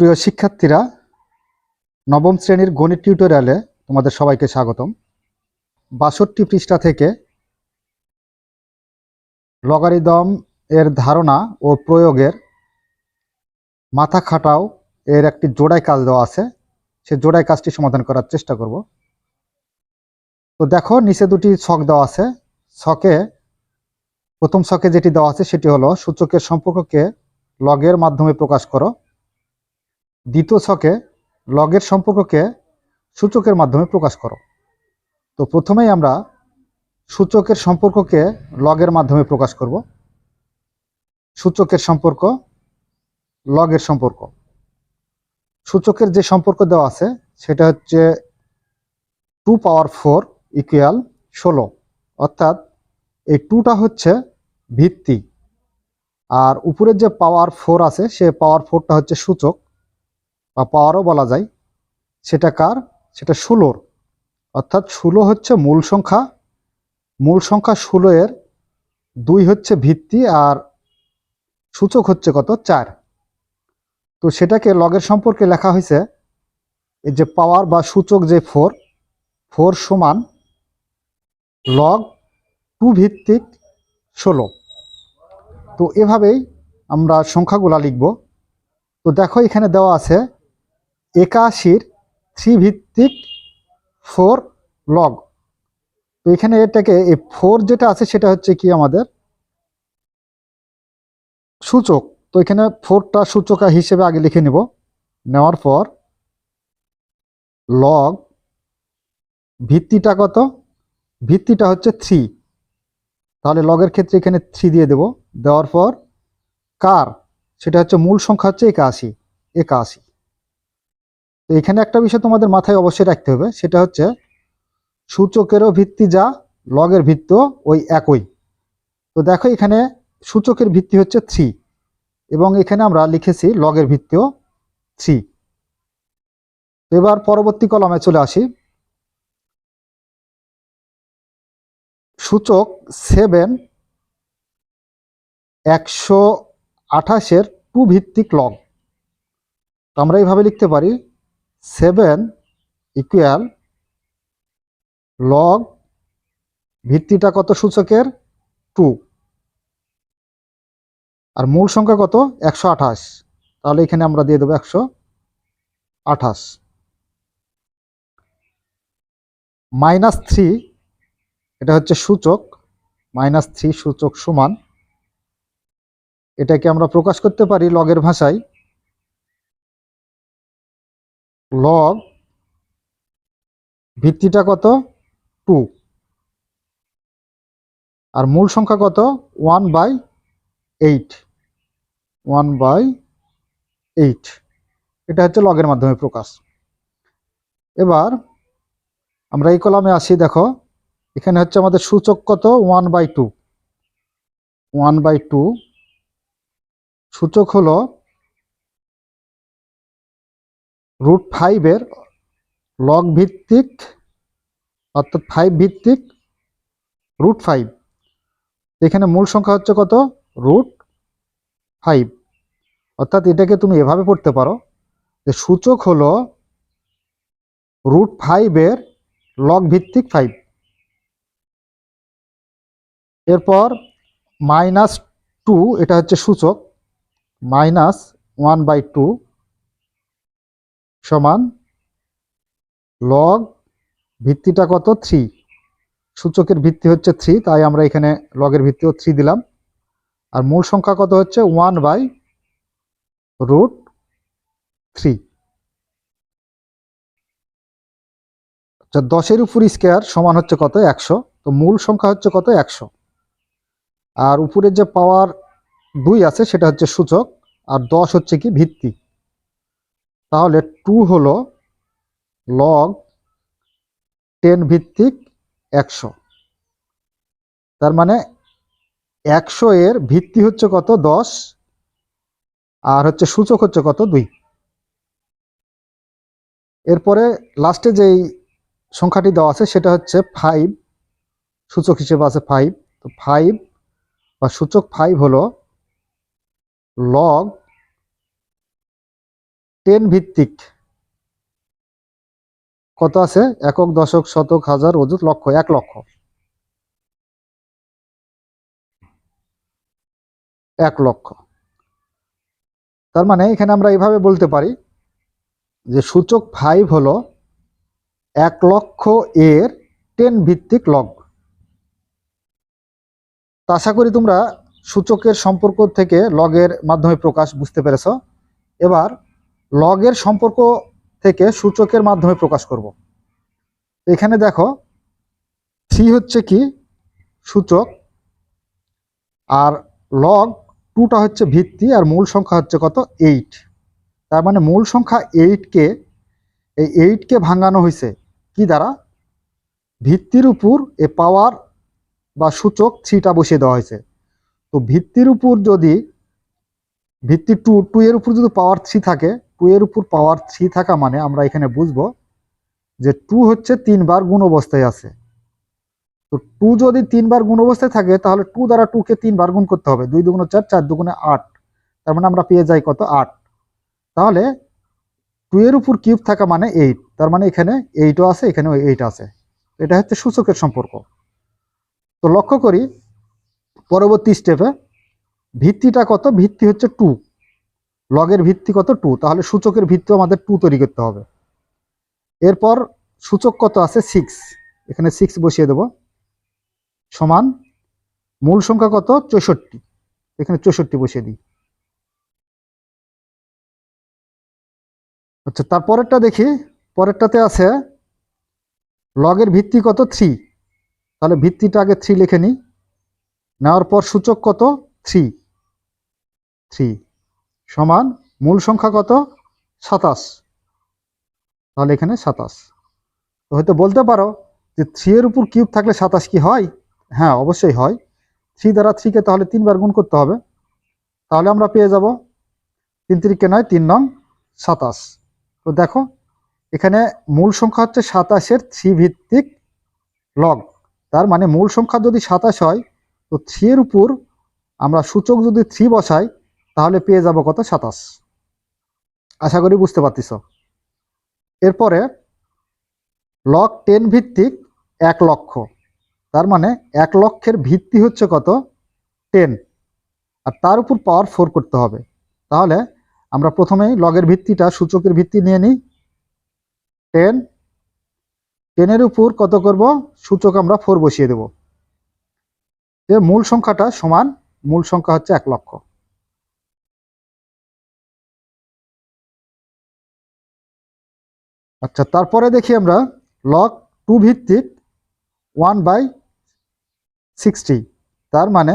প্রিয় শিক্ষার্থীরা, নবম শ্রেণির গণিত টিউটোরিয়ালে তোমাদের সবাইকে স্বাগতম। বাষট্টি পৃষ্ঠা থেকে লগারিদম এর ধারণা ও প্রয়োগের মাথা খাটাও এর একটি জোড়াই কাজ দেওয়া আছে। সে জোড়াই কাজটি সমাধান করার চেষ্টা করব। তো দেখো, নিচে দুটি ছক দেওয়া আছে। ছকে, প্রথম ছকে যেটি দেওয়া আছে সেটি হলো সূচকের সম্পর্ককে লগের মাধ্যমে প্রকাশ করো। দ্বিতীয় ছকে লগের সম্পর্ককে সূচকের মাধ্যমে প্রকাশ করো। তো প্রথমেই আমরা সূচকের সম্পর্ককে লগের মাধ্যমে প্রকাশ করব। সূচকের সম্পর্ক, লগের সম্পর্ক। সূচকের যে সম্পর্ক দেওয়া আছে, সেটা হচ্ছে টু পাওয়ার ফোর ইকুয়াল ষোলো। অর্থাৎ এই টুটা হচ্ছে ভিত্তি। আর উপরের যে পাওয়ার ফোর আছে, সে পাওয়ার ফোরটা হচ্ছে সূচক। বা পাওয়ারও বলা যায়, সেটা কার? সেটা ষোলোর। অর্থাৎ ষোলো হচ্ছে মূল সংখ্যা মূল সংখ্যা ষোলো এর দুই হচ্ছে ভিত্তি আর সূচক হচ্ছে কত? চার। তো সেটাকে লগের সম্পর্কে লেখা হয়েছে, এই যে পাওয়ার বা সূচক যে ফোর ফোর সমান লগ টু ভিত্তিক ষোলো। তো এভাবেই আমরা সংখ্যাগুলা লিখব। তো দেখো এখানে দেওয়া আছে একাশির থ্রি ভিত্তিক ফোর লগ। তো এখানে এটাকে এই ফোর যেটা আছে সেটা হচ্ছে কি আমাদের সূচক। তো এখানে ফোরটা সূচকা হিসেবে আগে লিখে নিব। নেওয়ার পর লগ ভিত্তিটা কত? ভিত্তিটা হচ্ছে থ্রি। তাহলে লগের ক্ষেত্রে এখানে থ্রি দিয়ে দেব। দেওয়ার পর কার? সেটা হচ্ছে মূল সংখ্যা হচ্ছে একাশি। একাশি। তো এখানে একটা বিষয় তোমাদের মাথায় অবশ্যই রাখতে হবে, সেটা হচ্ছে সূচকেরও ভিত্তি যা, লগের ভিত্তিও ওই একই। তো দেখো এখানে সূচকের ভিত্তি হচ্ছে থ্রি এবং এখানে আমরা লিখেছি লগের ভিত্তিও থ্রি এবার পরবর্তী কলমে চলে আসি। সূচক সেভেন একশো আঠাশের টু ভিত্তিক লগ আমরা এইভাবে লিখতে পারি সেভেন ইকুয়াল লগ ভিত্তিটা কত সূচকের? টু আর মূল সংখ্যা কত? একশো আঠাশ। তাহলে এখানে আমরা দিয়ে দেবো একশো আঠাশ। মাইনাস থ্রি এটা হচ্ছে সূচক। মাইনাস থ্রি সূচক সমান। এটাকে আমরা প্রকাশ করতে পারি লগের ভাষায়। লগ ভিত্তিটা কত? টু আর মূল সংখ্যা কত? One by eight one by eight এটা হচ্ছে লগের মাধ্যমে প্রকাশ। এবার আমরা এই কলামে আসি, দেখো। এখানে হচ্ছে আমাদের সূচক কত? One by two one by two সূচক হলো রুট ফাইভের লগ ভিত্তিক, অর্থাৎ ফাইভ ভিত্তিক রুট ফাইভ। এখানে মূল সংখ্যা হচ্ছে কত? Root five. অর্থাৎ এটাকে তুমি এভাবে পড়তে পারো যে সূচক হলো রুট ফাইভের লগ ভিত্তিক ফাইভ এরপর মাইনাস টু এটা হচ্ছে সূচক মাইনাস ওয়ান বাই টু সমান লগ ভিত্তিটা কত? থ্রি সূচকের ভিত্তি হচ্ছে থ্রি তাই আমরা এখানে লগের ভিত্তিও থ্রি দিলাম। আর মূল সংখ্যা কত হচ্ছে? ওয়ান বাই রুট থ্রি আচ্ছা দশের উপর স্কোয়ার সমান হচ্ছে কত? একশো। তো মূল সংখ্যা হচ্ছে কত? একশো। আর উপরের যে পাওয়ার দুই আছে, সেটা হচ্ছে সূচক। আর দশ হচ্ছে কি? ভিত্তি। তাহলে টু হলো লগ টেন ভিত্তিক একশো। তার মানে একশো এর ভিত্তি হচ্ছে কত? দশ। আর হচ্ছে সূচক হচ্ছে কত? দুই। এরপরে লাস্টে যেই সংখ্যাটি দেওয়া আছে, সেটা হচ্ছে ফাইভ সূচক হিসেবে আছে ফাইভ তো ফাইভ বা সূচক ফাইভ হলো লগ টেন ভিত্তিক। কত আছে? একক, দশক, শতক, হাজার, অযুত, লক্ষ, এক লক্ষ। এক লক্ষ। তার মানে এখানে আমরা এইভাবে বলতে পারি যে সূচক ফাইভ হলো এক লক্ষ এর টেন ভিত্তিক লগ তো আশা করি তোমরা সূচকের সম্পর্ক থেকে লগের মাধ্যমে প্রকাশ বুঝতে পেরেছ। এবার লগের সম্পর্ক থেকে সূচকের মাধ্যমে প্রকাশ করব। এখানে দেখো থ্রি হচ্ছে কি? সূচক, আর লগ টুটা হচ্ছে ভিত্তি, আর মূল সংখ্যা হচ্ছে কত? এইট তার মানে মূল সংখ্যা এইটকে এই এইটকে ভাঙানো হয়েছে কি দ্বারা? ভিত্তির উপর এ পাওয়ার বা সূচক থ্রিটা বসিয়ে দেওয়া হয়েছে। তো ভিত্তির উপর যদি ভিত্তি টু টু এর উপর যদি পাওয়ার থ্রি থাকে টু এর উপর পাওয়ার থ্রি থাকা মানে আমরা এখানে বুঝব যে টু হচ্ছে তিনবার গুণ অবস্থায় আছে। তো টু যদি তিনবার গুণ অবস্থায় থাকে, তাহলে টু দ্বারা টুকে তিনবার গুণ করতে হবে। দুই দুগুণ চার চার দুগুণে আট। তার মানে আমরা পেয়ে যাই কত? আট। তাহলে টু এর উপর কিউব থাকা মানে এইট তার মানে এখানে এইটও আছে এখানে এইট আছে। এটা হচ্ছে সূচকের সম্পর্ক। তো লক্ষ্য করি, পরবর্তী স্টেপে ভিত্তিটা কত? ভিত্তি হচ্ছে টু লগের ভিত্তি কত? টু তাহলে সূচকের ভিত্তি আমাদের টু তৈরি করতে হবে। এরপর সূচক কত আছে? সিক্স এখানে সিক্স বসিয়ে দেব। সমান মূল সংখ্যা কত? চৌষট্টি। এখানে চৌষট্টি বসিয়ে দিই। আচ্ছা তারপরেরটা দেখি। পরেরটাতে আছে লগের ভিত্তি কত? থ্রি তাহলে ভিত্তিটা আগে থ্রি লিখে নিই। নেওয়ার পর সূচক কত? থ্রি থ্রি সমান মূল সংখ্যা কত? সাতাশ। তাহলে এখানে সাতাশ। তো হয়তো বলতে পারো যে থ্রি এর উপর কিউব থাকলে সাতাশ কি হয়? হ্যাঁ অবশ্যই হয়। থ্রি দ্বারা থ্রিকে তাহলে তিনবার গুণ করতে হবে। তাহলে আমরা পেয়ে যাব তিন তিরিকে নয়, তিন নং সাতাশ। তো দেখো, এখানে মূল সংখ্যা হচ্ছে সাতাশের থ্রি ভিত্তিক লগ। তার মানে মূল সংখ্যা যদি সাতাশ হয়, তো থ্রি এর উপর আমরা সূচক যদি থ্রি বসাই তাহলে পেয়ে যাব কত? সাতাশ। আশা করি বুঝতে পারতিস এরপরে লক টেন ভিত্তিক এক লক্ষ। তার মানে এক লক্ষের ভিত্তি হচ্ছে কত? টেন আর তার উপর পাওয়ার ফোর করতে হবে। তাহলে আমরা প্রথমেই লগের ভিত্তিটা, সূচকের ভিত্তি নিয়ে নিই। টেন টেনের উপর কত করব? সূচক আমরা ফোর বসিয়ে দেব। যে মূল সংখ্যাটা সমান, মূল সংখ্যা হচ্ছে এক লক্ষ। আচ্ছা তারপরে দেখি আমরা লক টু ভিত্তিক ওয়ান বাই সিক্সটি তার মানে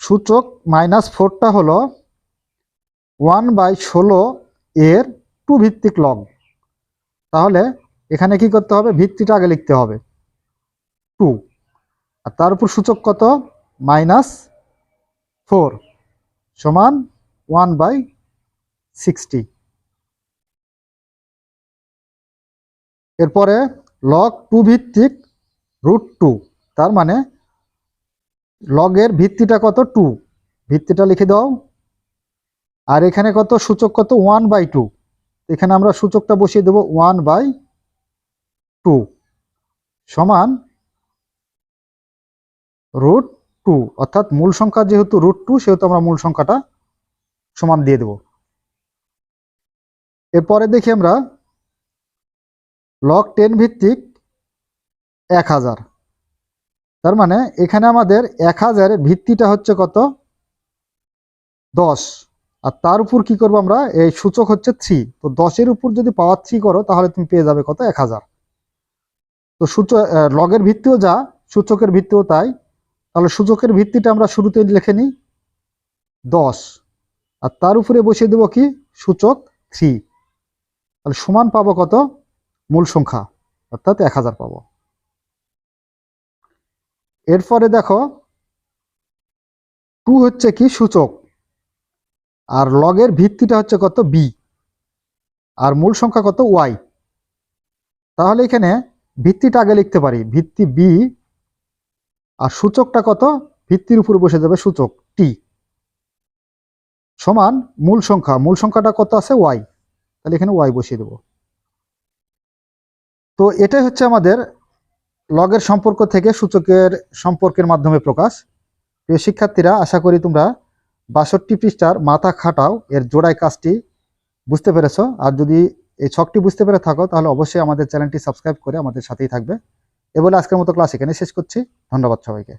সূচক মাইনাস ফোরটা হলো ওয়ান বাই ষোলো এর টু ভিত্তিক লগ তাহলে এখানে কি করতে হবে? ভিত্তিটা আগে লিখতে হবে। টু আর তার উপর সূচক কত? মাইনাস ফোর সমান ওয়ান বাই সিক্সটি এরপরে লগ টু ভিত্তিক রুট টু তার মানে লগের ভিত্তিটা কত টু ভিত্তিটা লিখে দাও। আর এখানে কত? সূচক কত? ওয়ান বাই টু এখানে আমরা সূচকটা বসিয়ে দেব ওয়ান বাই টু সমান রুট টু অর্থাৎ মূল সংখ্যা যেহেতু রুট টু সেহেতু আমরা মূল সংখ্যাটা সমান দিয়ে দেব। এরপরে দেখি আমরা লগ টেন ভিত্তিক এক হাজার। তার মানে এখানে আমাদের এক হাজারের ভিত্তিটা হচ্ছে কত? দশ। আর তার উপর কি করব আমরা? এই সূচক হচ্ছে থ্রি তো দশের উপর যদি পাওয়ার থ্রি করো, তাহলে তুমি পেয়ে যাবে কত? এক হাজার। তো সূচক লগের ভিত্তিও যা, সূচকের ভিত্তিও তাই। তাহলে সূচকের ভিত্তিটা আমরা শুরুতে লিখে নিই। দশ। আর তার উপরে বসিয়ে দেবো কি? সূচক থ্রি তাহলে সমান পাবো কত? মূল সংখ্যা, অর্থাৎ এক হাজার পাবো। এরপরে দেখো, টু হচ্ছে কি সূচক, আর লগের ভিত্তিটা হচ্ছে কত বি আর মূল সংখ্যা কত ওয়াই তাহলে এখানে ভিত্তিটা আগে লিখতে পারি, ভিত্তি বি আর সূচকটা কত? ভিত্তির উপর বসে যাবে সূচক টি সমান মূল সংখ্যা, মূল সংখ্যাটা কত আছে ওয়াই তাহলে এখানে ওয়াই বসিয়ে দেব। তো এটাই হচ্ছে আমাদের লগের সম্পর্ক থেকে সূচকের সম্পর্কের মাধ্যমে প্রকাশ। প্রিয় শিক্ষার্থীরা, আশা করি তোমরা বাষট্টি পৃষ্ঠার মাথা খাটাও, এর জোড়ায় কাজটি বুঝতে পেরেছ। আর যদি এই ছকটি বুঝতে পেরে থাকো, তাহলে অবশ্যই আমাদের চ্যানেলটি সাবস্ক্রাইব করে আমাদের সাথেই থাকবে। এ বলে আজকের মতো ক্লাস এখানে শেষ করছি। ধন্যবাদ সবাইকে।